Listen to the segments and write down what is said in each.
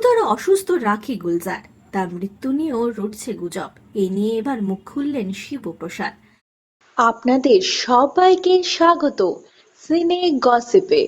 গুরুতর অসুস্থ রাখি গুলজার। তার মৃত্যু নিয়েও রুটছে গুজব। এ নিয়ে এবার মুখ খুললেন শিবপ্রসাদ। আপনাদের সবাইকে স্বাগত। সিনে গসিপে।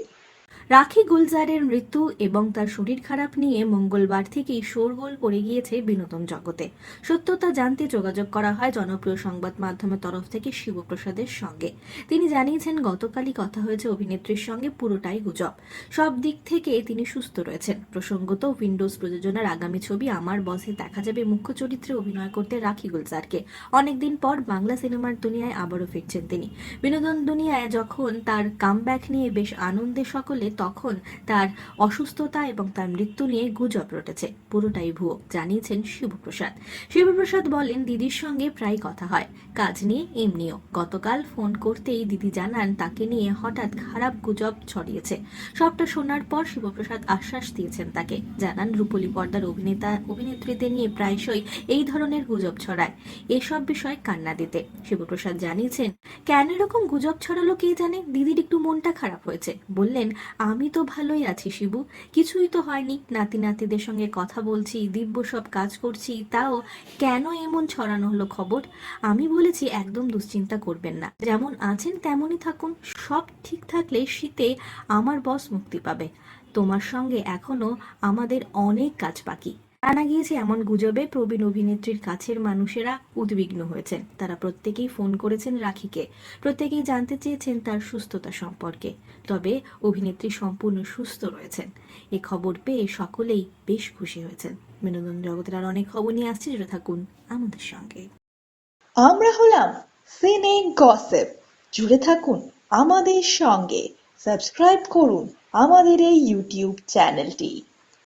রাখি গুলজারের মৃত্যু এবং তার শরীর খারাপ নিয়ে মঙ্গলবার থেকেই শোরগোল পড়ে গিয়েছে বিনোদন জগতে। সত্যতা জানতে যোগাযোগ করা হয় জনপ্রিয় সংবাদ মাধ্যমের তরফ থেকে শিবপ্রসাদের সঙ্গে। তিনি জানিয়েছেন, গতকালই কথা হয়েছে অভিনেত্রীর সঙ্গে, পুরোটাই গুজব। সব দিক থেকে তিনি সুস্থ রয়েছেন। প্রসঙ্গত, উইন্ডোজ প্রযোজনার আগামী ছবি আমার বসে দেখা যাবে মুখ্য চরিত্রে অভিনয় করতে রাখি গুলজারকে। অনেকদিন পর বাংলা সিনেমার দুনিয়ায় আবারও ফিরছেন তিনি। বিনোদন দুনিয়ায় যখন তার কামব্যাক নিয়ে বেশ আনন্দে সকলে তখন তার অসুস্থতা এবং তার মৃত্যু নিয়ে গুজব রটেছে। পুরোটাই ভুয়ো, জানিয়েছেন শিবপ্রসাদ। শিবপ্রসাদ বলেন, দিদির সঙ্গে প্রায় কথা হয়। কাজ নিয়ে এমনিও। গতকাল ফোন করতেই দিদি জানান, তাকে নিয়ে হঠাৎ খারাপ গুজব ছড়িয়েছে। সবটা শোনার পর শিবপ্রসাদ আশ্বাস দিয়েছেন তাকে। জানান, রূপলী পর্দার অভিনেতা, অভিনেত্রীদের নিয়ে প্রায়শই এই ধরনের গুজব ছড়ায়। এসব বিষয়ে কান্না দিতে। শিবপ্রসাদ জানিয়েছেন, কেন এরকম গুজব ছড়ালো কে জানে? দিদির একটু মনটা খারাপ হয়েছে। বললেন আমি তো ভালোই আছি শিবু। কিছুই তো হয়নি। নাতি নাতিদের সঙ্গে কথা বলছি, দিব্য সব কাজ করছি, তাও কেন এমন ছড়ানো হলো খবর? আমি বলেছি, একদম দুশ্চিন্তা করবেন না। যেমন আছেন, তেমনই থাকুন। সব ঠিক থাকলে শীতে আমার বস মুক্তি পাবে। তোমার সঙ্গে এখনও আমাদের অনেক কাজ বাকি। জানা গিয়েছে এমন গুজবে প্রবীণ অভিনেত্রীর কাছের মানুষেরা উদ্বিগ্ন হয়েছেন। তারা প্রত্যেকেই ফোন করেছেন রাখিকে। প্রত্যেকেই জানতে চেয়েছেন তার সুস্থতা সম্পর্কে। তবে অভিনেত্রী সম্পূর্ণ সুস্থ রয়েছেন। এ খবর পেয়ে সকলেই বেশ খুশি হয়েছেন। বিনোদন জগতের আর অনেক খবর নিয়ে আসছে যেটা থাকুন আমাদের সঙ্গে। আমরা হলাম সিনে গসেপ জুড়ে থাকুন আমাদের সঙ্গে। সাবস্ক্রাইব করুন আমাদের এই ইউটিউব চ্যানেলটি